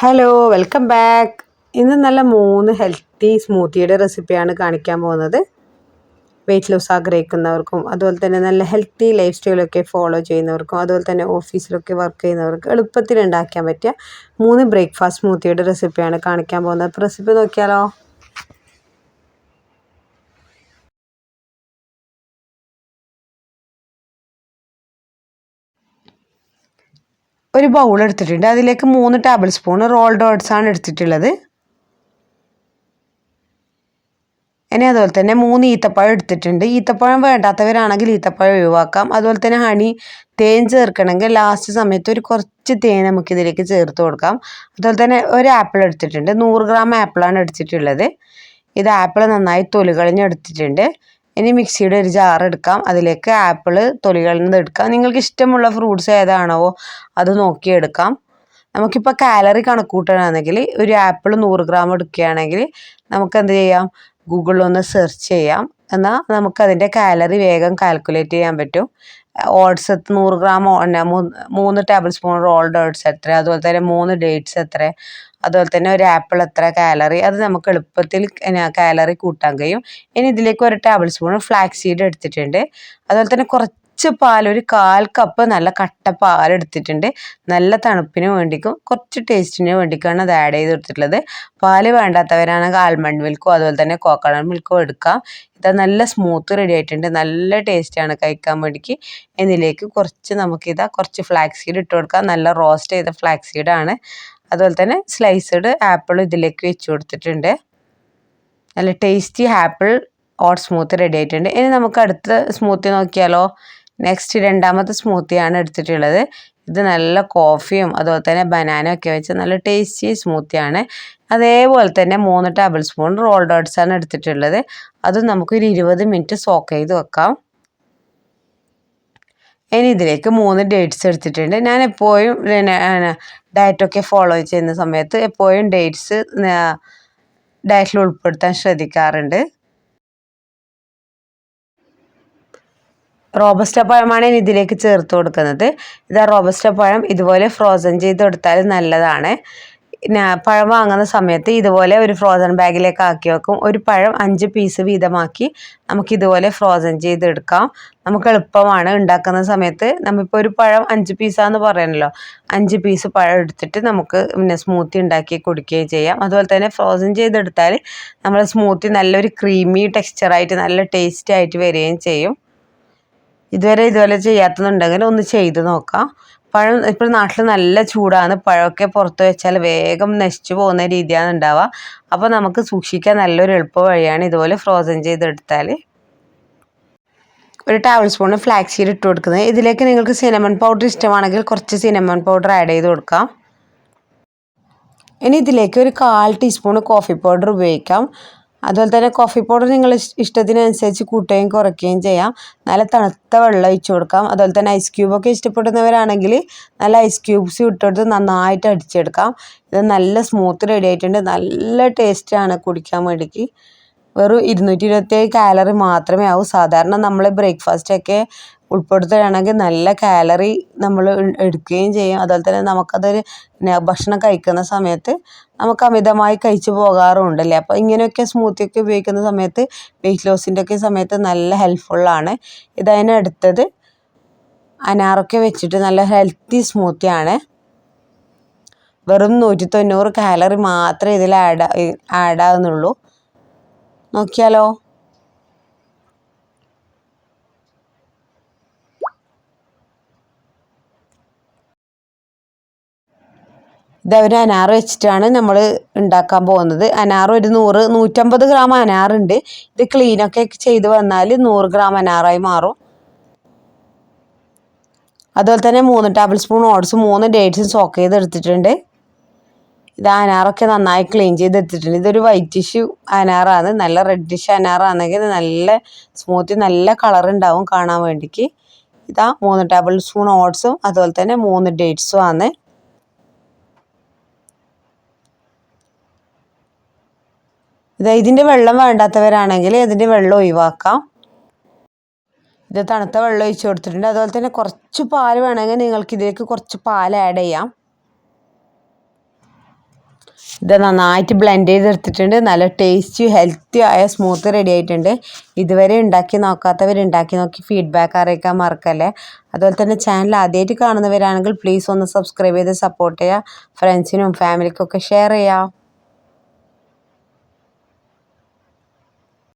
Hello welcome back ഇന്ന് നല്ല മൂന്ന് ഹെൽത്തി സ്മൂത്തിയുടെ റെസിപ്പിയാണ് കാണിക്കാൻ പോകുന്നത്. വെയിറ്റ് ലോസ് ആഗ്രഹിക്കുന്നവർക്കും അതുപോലെ തന്നെ നല്ല ഹെൽത്തി ലൈഫ് സ്റ്റൈലൊക്കെ ഫോളോ ചെയ്യുന്നവർക്കും അതുപോലെ തന്നെ ഓഫീസിലൊക്കെ വർക്ക് ചെയ്യുന്നവർക്ക് എളുപ്പത്തിൽ ഉണ്ടാക്കാൻ പറ്റിയ മൂന്ന് ബ്രേക്ക്ഫാസ്റ്റ് സ്മൂത്തിയുടെ റെസിപ്പിയാണ് കാണിക്കാൻ പോകുന്നത്. റെസിപ്പി നോക്കിയാലോ? ഒരു ബൗൾ എടുത്തിട്ടുണ്ട്. അതിലേക്ക് മൂന്ന് ടേബിൾ സ്പൂൺ റോൾഡ് ഓട്സ് ആണ് എടുത്തിട്ടുള്ളത്. ഇനി അതുപോലെ തന്നെ മൂന്ന് ഈത്തപ്പഴം എടുത്തിട്ടുണ്ട്. ഈത്തപ്പഴം വേണ്ടാത്തവരാണെങ്കിൽ ഈത്തപ്പഴം ഒഴിവാക്കാം. അതുപോലെ തന്നെ ഹണി തേൻ ചേർക്കണമെങ്കിൽ ലാസ്റ്റ് സമയത്ത് ഒരു കുറച്ച് തേൻ നമുക്ക് ഇതിലേക്ക് ചേർത്ത് കൊടുക്കാം. അതുപോലെ തന്നെ ഒരു ആപ്പിൾ എടുത്തിട്ടുണ്ട്. നൂറ് ഗ്രാം ആപ്പിളാണ് എടുത്തിട്ടുള്ളത്. ഇത് ആപ്പിൾ നന്നായി തൊലി എടുത്തിട്ടുണ്ട്. ഇനി മിക്സിയുടെ ഒരു ജാർ എടുക്കാം. അതിലേക്ക് ആപ്പിൾ തൊലികളിൽ നിന്ന് എടുക്കാം. നിങ്ങൾക്ക് ഇഷ്ടമുള്ള ഫ്രൂട്ട്സ് ഏതാണോ അത് നോക്കിയെടുക്കാം നമുക്കിപ്പോൾ കാലറി കണക്ക് ഒരു ആപ്പിൾ നൂറ് ഗ്രാം എടുക്കുകയാണെങ്കിൽ നമുക്ക് എന്ത് ചെയ്യാം? ഗൂഗിളിൽ ഒന്ന് സെർച്ച് ചെയ്യാം. എന്നാൽ നമുക്കതിന്റെ കാലറി വേഗം കാൽക്കുലേറ്റ് ചെയ്യാൻ പറ്റും. ഓട്സ് നൂറ് ഗ്രാം മൂന്ന് ടേബിൾ സ്പൂൺ റോൾഡ് ഓട്സ് എത്ര അതുപോലെ തന്നെ മൂന്ന് ഡേറ്റ്സ് എത്ര അതുപോലെ തന്നെ ഒരു ആപ്പിൾ എത്ര കാലറി? അത് നമുക്ക് എളുപ്പത്തിൽ കാലറി കൂട്ടാൻ കഴിയും. ഇനി ഇതിലേക്ക് ഒരു ടേബിൾ സ്പൂൺ ഫ്ലാക്സ് സീഡ് എടുത്തിട്ടുണ്ട്. അതുപോലെ തന്നെ കുറച്ച് പാൽ ഒരു കാൽ കപ്പ് നല്ല കട്ട പാൽ എടുത്തിട്ടുണ്ട്. നല്ല തണുപ്പിന് വേണ്ടിക്കും കുറച്ച് ടേസ്റ്റിന് വേണ്ടിക്കാണ് അത് ആഡ് ചെയ്ത് കൊടുത്തിട്ടുള്ളത്. പാൽ വേണ്ടാത്തവരാണെങ്കിൽ ആൽമണ്ട് മിൽക്കും അതുപോലെ തന്നെ കോക്കനട്ട് മിൽക്കും എടുക്കാം. ഇത് നല്ല സ്മൂത്ത് റെഡി ആയിട്ടുണ്ട്. നല്ല ടേസ്റ്റാണ് കഴിക്കാൻ വേണ്ടിക്ക്. ഇതിലേക്ക് കുറച്ച് നമുക്കിതാ കുറച്ച് ഫ്ലാക്സ് സീഡ് ഇട്ട് കൊടുക്കാം. നല്ല റോസ്റ്റ് ചെയ്ത ഫ്ലാക്സ് സീഡാണ് അതുപോലെ തന്നെ സ്ലൈസ്ഡ് ആപ്പിൾ ഇതിലേക്ക് വെച്ച് കൊടുത്തിട്ടുണ്ട്. നല്ല tasty apple oat smooth ready ആയിട്ടുണ്ട്. ഇനി നമുക്ക് അടുത്ത സ്മൂത്തി നോക്കിയാലോ? നെക്സ്റ്റ് രണ്ടാമത്തെ സ്മൂത്തിയാണ് എടുത്തിട്ടുള്ളത്. ഇത് നല്ല കോഫിയും അതുപോലെ തന്നെ ബനാനയും ഒക്കെ വെച്ച് നല്ല ടേസ്റ്റി സ്മൂത്തിയാണ് അതേപോലെ തന്നെ മൂന്ന് ടേബിൾ സ്പൂൺ റോൾ ആണ് എടുത്തിട്ടുള്ളത്. അതും നമുക്ക് ഒരു ഇരുപത് മിനിറ്റ് സോക്ക് ചെയ്ത് വെക്കാം. ഇനി ഇതിലേക്ക് മൂന്ന് ഡേറ്റ്സ് എടുത്തിട്ടുണ്ട്. ഞാൻ എപ്പോഴും ഡയറ്റൊക്കെ ഫോളോ ചെയ്യുന്ന സമയത്ത് എപ്പോഴും ഡേറ്റ്സ് ഡയറ്റിൽ ഉൾപ്പെടുത്താൻ ശ്രദ്ധിക്കാറുണ്ട്. റോബസ്റ്റ പഴമാണ് ഇതിലേക്ക് ചേർത്ത് കൊടുക്കുന്നത്. ഇതാ റോബസ്റ്റ പഴം ഇതുപോലെ ഫ്രോസൺ ചെയ്ത് കൊടുത്താൽ നല്ലതാണ്. പഴം വാങ്ങുന്ന സമയത്ത് ഇതുപോലെ ഒരു ഫ്രോസൺ ബാഗിലേക്ക് ആക്കി വെക്കും. ഒരു പഴം അഞ്ച് പീസ് വീതമാക്കി നമുക്ക് ഇതുപോലെ ഫ്രോസൺ ചെയ്തെടുക്കാം നമുക്ക് എളുപ്പമാണ്. ഉണ്ടാക്കുന്ന സമയത്ത് നമ്മളിപ്പോൾ ഒരു പഴം അഞ്ച് പീസാന്ന് പറയണല്ലോ. അഞ്ച് പീസ് പഴം എടുത്തിട്ട് നമുക്ക് പിന്നെ സ്മൂത്തി ഉണ്ടാക്കി കുടിക്കുകയും ചെയ്യാം. അതുപോലെ തന്നെ ഫ്രോസൺ ചെയ്തെടുത്താൽ നമ്മൾ സ്മൂത്തി നല്ലൊരു ക്രീമി ടെക്സ്ചറായിട്ട് നല്ല ടേസ്റ്റി ആയിട്ട് വരികയും ചെയ്യും. ഇതുവരെ ഇതുപോലെ ചെയ്യാത്തതുണ്ടെങ്കിൽ ഒന്ന് ചെയ്ത് നോക്കാം. പഴം ഇപ്പോൾ നാട്ടിൽ നല്ല ചൂടാണ്. പഴമൊക്കെ പുറത്ത് വെച്ചാൽ വേഗം നശിച്ചു പോകുന്ന രീതിയാണ് ഉണ്ടാവുക. അപ്പോൾ നമുക്ക് സൂക്ഷിക്കാൻ നല്ലൊരു എളുപ്പ വഴിയാണ് ഇതുപോലെ ഫ്രോസൺ ചെയ്തെടുത്താൽ. ഒരു ടേബിൾ സ്പൂണ് ഫ്ലാക്സ് സീഡ് ഇട്ട് കൊടുക്കുന്നത്. ഇതിലേക്ക് നിങ്ങൾക്ക് സിനമൺ പൗഡർ ഇഷ്ടമാണെങ്കിൽ കുറച്ച് സിനമൺ പൗഡർ ആഡ് ചെയ്ത് കൊടുക്കാം. ഇനി ഇതിലേക്ക് ഒരു കാൽ ടീസ്പൂൺ കോഫി പൗഡർ ഉപയോഗിക്കാം. അതുപോലെ തന്നെ കോഫി പൗഡർ നിങ്ങൾ ഇഷ്ടത്തിനനുസരിച്ച് കൂട്ടുകയും കുറയ്ക്കുകയും ചെയ്യാം. നല്ല തണുത്ത വെള്ളം ഒഴിച്ച് കൊടുക്കാം. അതുപോലെ തന്നെ ഐസ് ക്യൂബൊക്കെ ഇഷ്ടപ്പെടുന്നവരാണെങ്കിൽ നല്ല ഐസ് ക്യൂബ്സ് ഇട്ടെടുത്ത് നന്നായിട്ട് അടിച്ചെടുക്കാം. ഇത് നല്ല സ്മൂത്ത് റെഡി ആയിട്ടുണ്ട്. നല്ല ടേസ്റ്റാണ് കുടിക്കാൻ വേണ്ടിക്ക്. വെറും ഇരുന്നൂറ്റി ഇരുപത്തേഴ് കാലറി മാത്രമേ ആവൂ. സാധാരണ നമ്മൾ ബ്രേക്ക്ഫാസ്റ്റൊക്കെ ഉൾപ്പെടുത്തുകയാണെങ്കിൽ നല്ല കാലറി നമ്മൾ എടുക്കുകയും ചെയ്യും. അതുപോലെ തന്നെ നമുക്കതൊരു ഭക്ഷണം കഴിക്കുന്ന സമയത്ത് നമുക്ക് അമിതമായി കഴിച്ചു പോകാറുമുണ്ടല്ലേ അപ്പോൾ ഇങ്ങനെയൊക്കെ സ്മൂത്തിയൊക്കെ ഉപയോഗിക്കുന്ന സമയത്ത് വെയിറ്റ് ലോസിന്റെ ഒക്കെ സമയത്ത് നല്ല ഹെൽപ്ഫുള്ളാണ് ഇതതിനടുത്തത് അനാറൊക്കെ വെച്ചിട്ട് നല്ല ഹെൽത്തി സ്മൂത്തിയാണ് വെറും നൂറ്റി തൊണ്ണൂറ് കാലറി മാത്രമേ ഇതിൽ ആഡ് ആഡ് ആകുന്നുള്ളൂ നോക്കിയാലോ? ഇതവർ അനാർ വെച്ചിട്ടാണ് നമ്മൾ ഉണ്ടാക്കാൻ പോകുന്നത്. അനാർ ഒരു നൂറ് നൂറ്റമ്പത് ഗ്രാം അനാറുണ്ട്. ഇത് ക്ലീനൊക്കെ ചെയ്ത് വന്നാൽ നൂറ് ഗ്രാം അനാറായി മാറും. അതുപോലെ തന്നെ മൂന്ന് ടേബിൾ സ്പൂൺ ഓട്സ് മൂന്ന് ഡേറ്റ്സും സോക്ക് ചെയ്ത് എടുത്തിട്ടുണ്ട് ഇത് അനാറൊക്കെ നന്നായി ക്ലീൻ ചെയ്തെടുത്തിട്ടുണ്ട്. ഇതൊരു വൈറ്റിഷ് അനാറാണ്. നല്ല റെഡിഷ് അനാറാണെങ്കിൽ നല്ല സ്മൂത്തി നല്ല കളർ ഉണ്ടാവും കാണാൻ വേണ്ടിക്ക്. ഇതാ മൂന്ന് ടേബിൾ സ്പൂൺ ഓട്സും അതുപോലെ തന്നെ മൂന്ന് ഡേറ്റ്സും ആണ്. ഇത് ഇതിന്റെ വെള്ളം വേണ്ടാത്തവരാണെങ്കിൽ ഇതിന്റെ വെള്ളം ഒഴിവാക്കാം. ഇത് തണുത്ത വെള്ളം ഒഴിച്ചു കൊടുത്തിട്ടുണ്ട്. അതുപോലെ തന്നെ കുറച്ച് പാൽ വേണമെങ്കിൽ നിങ്ങൾക്ക് ഇതിലേക്ക് കുറച്ച് പാൽ ആഡ് ചെയ്യാം. ഇത് നന്നായിട്ട് ബ്ലെൻഡ് ചെയ്തെടുത്തിട്ടുണ്ട്. നല്ല ടേസ്റ്റി ഹെൽത്തി ആയ സ്മൂത്ത് റെഡി ആയിട്ടുണ്ട്. ഇതുവരെ ഉണ്ടാക്കി നോക്കാത്തവർ ഉണ്ടാക്കി നോക്കി ഫീഡ്ബാക്ക് അറിയിക്കാൻ മറക്കല്ലേ. അതുപോലെ തന്നെ ചാനൽ ആദ്യമായിട്ട് കാണുന്നവരാണെങ്കിൽ പ്ലീസ് ഒന്ന് സബ്സ്ക്രൈബ് ചെയ്ത് സപ്പോർട്ട് ചെയ്യുക. ഫ്രണ്ട്സിനും ഫാമിലിക്കും ഒക്കെ ഷെയർ ചെയ്യുക.